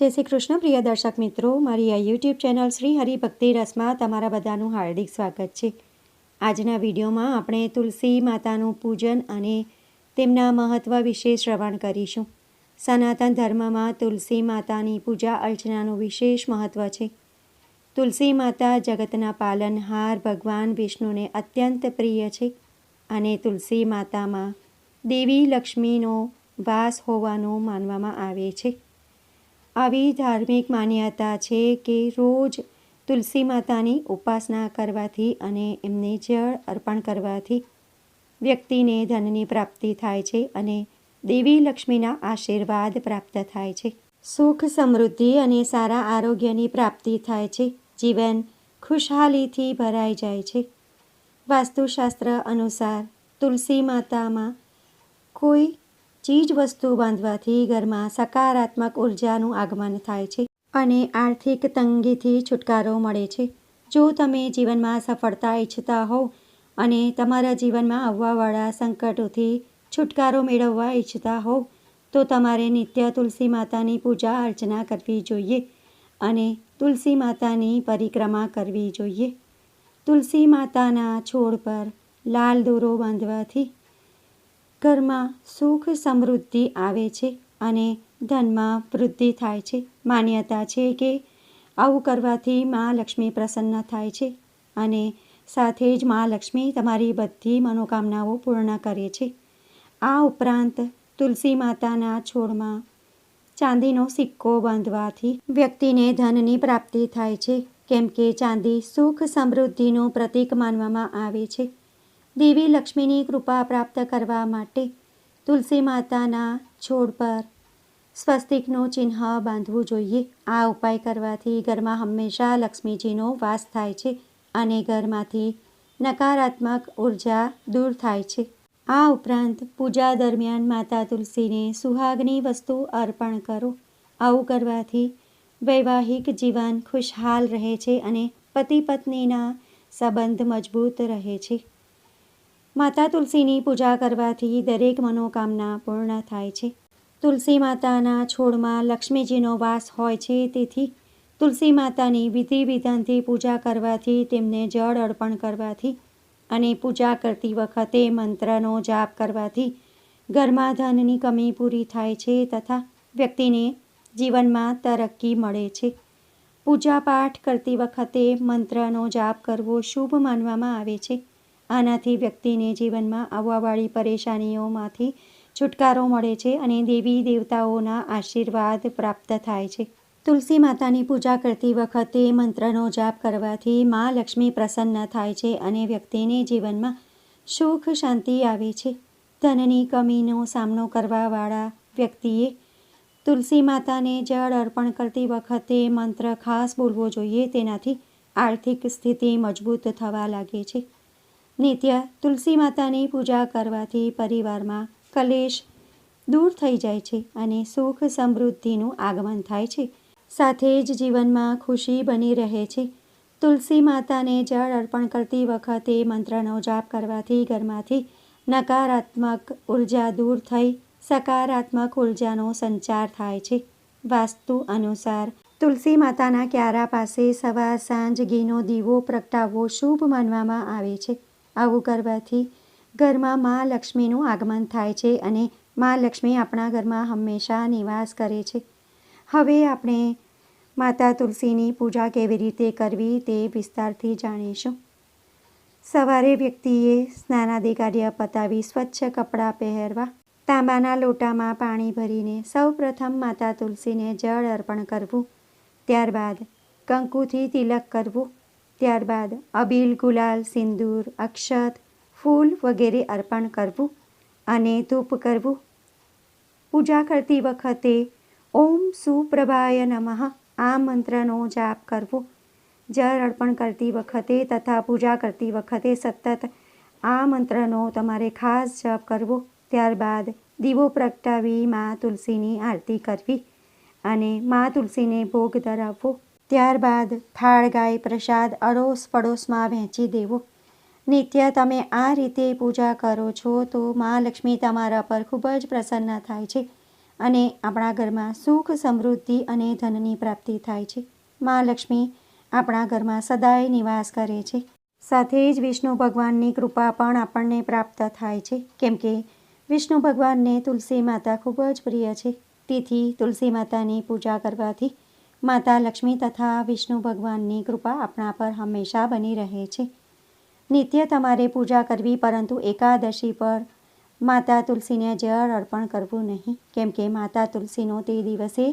જય શ્રી કૃષ્ણ, પ્રિય દર્શક મિત્રો. મારી આ યુટ્યુબ ચેનલ શ્રી હરિભક્તિ રસમાં તમારા બધાનું હાર્દિક સ્વાગત છે. આજના વિડીયોમાં આપણે તુલસી માતાનું પૂજન અને તેમના મહત્ત્વ વિશે શ્રવણ કરીશું. સનાતન ધર્મમાં તુલસી માતાની પૂજા અર્ચનાનું વિશેષ મહત્ત્વ છે. તુલસી માતા જગતના પાલનહાર ભગવાન વિષ્ણુને અત્યંત પ્રિય છે અને તુલસી માતામાં દેવી લક્ષ્મીનો વાસ હોવાનું માનવામાં આવે છે. આવી ધાર્મિક માન્યતા છે કે રોજ તુલસી માતાની ઉપાસના કરવાથી અને એમને જળ અર્પણ કરવાથી વ્યક્તિને ધનની પ્રાપ્તિ થાય છે અને દેવી લક્ષ્મીના આશીર્વાદ પ્રાપ્ત થાય છે. સુખ, સમૃદ્ધિ અને સારા આરોગ્યની પ્રાપ્તિ થાય છે. જીવન ખુશહાલીથી ભરાઈ જાય છે. વાસ્તુશાસ્ત્ર અનુસાર તુલસી માતામાં કોઈ ચીજ વસ્તુ બાંધવાથી ઘરમાં સકારાત્મક ઉર્જાનું આગમન થાય છે અને આર્થિક તંગીથી છુટકારો મળે છે. જો તમે જીવનમાં સફળતા ઈચ્છતા હોવ અને તમારા જીવનમાં આવવાવાળા સંકટોથી છુટકારો મેળવવા ઈચ્છતા હોવ, તો તમારે નિત્ય તુલસી માતાની પૂજા અર્ચના કરવી જોઈએ અને તુલસી માતાની પરિક્રમા કરવી જોઈએ. તુલસી માતાના છોડ પર લાલ દોરો બાંધવાથી ઘરમાં સુખ સમૃદ્ધિ આવે છે અને ધનમાં વૃદ્ધિ થાય છે. માન્યતા છે કે આવું કરવાથી મા લક્ષ્મી પ્રસન્ન થાય છે અને સાથે જ મા લક્ષ્મી તમારી બધી મનોકામનાઓ પૂર્ણ કરે છે. આ ઉપરાંત તુલસી માતાના છોડમાં ચાંદીનો સિક્કો બાંધવાથી વ્યક્તિને ધનની પ્રાપ્તિ થાય છે. કેમ કે ચાંદી સુખ સમૃદ્ધિનું પ્રતીક માનવામાં આવે છે. દેવી લક્ષ્મીની કૃપા પ્રાપ્ત કરવા માટે તુલસી માતાના છોડ પર સ્વસ્તિકનું ચિહ્ન બાંધવું જોઈએ. આ ઉપાય કરવાથી ઘરમાં હંમેશા લક્ષ્મીજીનો વાસ થાય છે અને ઘરમાંથી નકારાત્મક ઊર્જા દૂર થાય છે. આ ઉપરાંત પૂજા દરમિયાન માતા તુલસીને સુહાગની વસ્તુ અર્પણ કરો. આવું કરવાથી વૈવાહિક જીવન ખુશહાલ રહે છે અને પતિ પત્નીના સંબંધ મજબૂત રહે છે. માતા તુલસીની પૂજા કરવાથી દરેક મનોકામના પૂર્ણ થાય છે. તુલસી માતાના છોડમાં લક્ષ્મીજીનો વાસ હોય છે, તેથી તુલસી માતાની વિધિ વિધાનથી પૂજા કરવાથી તેમને જળ અર્પણ કરવાથી અને પૂજા કરતી વખતે મંત્રનો જાપ કરવાથી ઘરમાં ધનની કમી પૂરી થાય છે તથા વ્યક્તિને જીવનમાં તરક્કી મળે છે. પૂજા પાઠ કરતી વખતે મંત્રનો જાપ કરવો શુભ માનવામાં આવે છે. આનાથી વ્યક્તિને જીવનમાં આવવાવાળી પરેશાનીઓમાંથી છુટકારો મળે છે અને દેવી દેવતાઓના આશીર્વાદ પ્રાપ્ત થાય છે. તુલસી માતાની પૂજા કરતી વખતે મંત્રનો જાપ કરવાથી મા લક્ષ્મી પ્રસન્ન થાય છે અને વ્યક્તિને જીવનમાં સુખ શાંતિ આવે છે. ધનની કમીનો સામનો કરવાવાળા વ્યક્તિએ તુલસી માતાને જળ અર્પણ કરતી વખતે મંત્ર ખાસ બોલવો જોઈએ, તેનાથી આર્થિક સ્થિતિ મજબૂત થવા લાગે છે. નિત્ય તુલસી માતાની પૂજા કરવાથી પરિવારમાં કલેશ દૂર થઈ જાય છે અને સુખ સમૃદ્ધિનું આગમન થાય છે. સાથે જ જીવનમાં ખુશી બની રહે છે. તુલસી માતાને જળ અર્પણ કરતી વખતે મંત્રનો જાપ કરવાથી ઘરમાંથી નકારાત્મક ઊર્જા દૂર થઈ સકારાત્મક ઉર્જાનો સંચાર થાય છે. વાસ્તુ અનુસાર તુલસી માતાના ક્યારા પાસે સવાર સાંજ ઘીનો દીવો પ્રગટાવવો શુભ માનવામાં આવે છે. આવું કરવાથી ઘરમાં મા લક્ષ્મીનું આગમન થાય છે અને મા લક્ષ્મી આપણા ઘરમાં હંમેશા નિવાસ કરે છે. હવે આપણે માતા તુલસીની પૂજા કેવી રીતે કરવી તે વિસ્તારથી જાણીશું. સવારે વ્યક્તિએ સ્નાનાદિ પતાવી સ્વચ્છ કપડાં પહેરવા, તાંબાના લોટામાં પાણી ભરીને સૌપ્રથમ માતા તુલસીને જળ અર્પણ કરવું, ત્યારબાદ કંકુથી તિલક કરવું ત્યારબાદ અબીલ ગુલાલ, સિંદૂર, અક્ષત, ફૂલ વગેરે અર્પણ કરવું અને ધૂપ કરવું. પૂજા કરતી વખતે ઓમ સુપ્રભાય નમઃ, આ મંત્રનો જાપ કરવો. જળ અર્પણ કરતી વખતે તથા પૂજા કરતી વખતે સતત આ મંત્રનો તમારે ખાસ જપ કરવો. ત્યારબાદ દીવો પ્રગટાવી મા તુલસીની આરતી કરવી અને મા તુલસીને ભોગ ધરાવવો. ત્યારબાદ થાળ ગાય પ્રસાદ અડોશ પડોશમાં વહેંચી દેવો. નિત્ય, તમે આ રીતે પૂજા કરો છો તો મા લક્ષ્મી તમારા પર ખૂબ જ પ્રસન્ન થાય છે અને આપણા ઘરમાં સુખ, સમૃદ્ધિ અને ધનની પ્રાપ્તિ થાય છે. મા લક્ષ્મી આપણા ઘરમાં સદાય નિવાસ કરે છે. સાથે જ વિષ્ણુ ભગવાનની કૃપા પણ આપણને પ્રાપ્ત થાય છે. કેમ કે વિષ્ણુ ભગવાનને તુલસી માતા ખૂબ જ પ્રિય છે. તેથી તુલસી માતાની પૂજા કરવાથી માતા લક્ષ્મી તથા વિષ્ણુ ભગવાનની કૃપા આપણા પર હંમેશા બની રહે છે. નિત્ય તમારે પૂજા કરવી, પરંતુ એકાદશી પર માતા તુલસીને જળ અર્પણ કરવું નહીં. કેમ કે માતા તુલસીનો તે દિવસે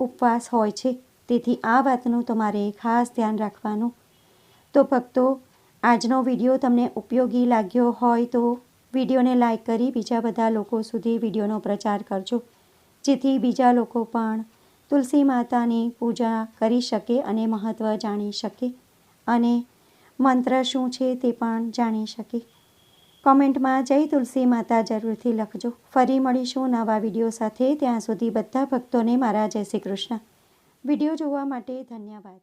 ઉપવાસ હોય છે. તેથી આ વાતનું તમારે ખાસ ધ્યાન રાખવાનું. તો ભક્તો, આજનો વીડિયો તમને ઉપયોગી લાગ્યો હોય તો વિડીયોને લાઈક કરી બીજા બધા લોકો સુધી વિડીયોનો પ્રચાર કરજો. જેથી બીજા લોકો પણ તુલસી માતાની પૂજા કરી શકે અને મહત્ત્વ જાણી શકે અને મંત્ર શું છે તે પણ જાણી શકે. કોમેન્ટમાં જય તુલસી માતા જરૂરથી લખજો. ફરી મળીશું નવા વીડિયો સાથે. ત્યાં સુધી બધા ભક્તોને મારા જય શ્રી કૃષ્ણ. વીડિયો જોવા માટે ધન્યવાદ.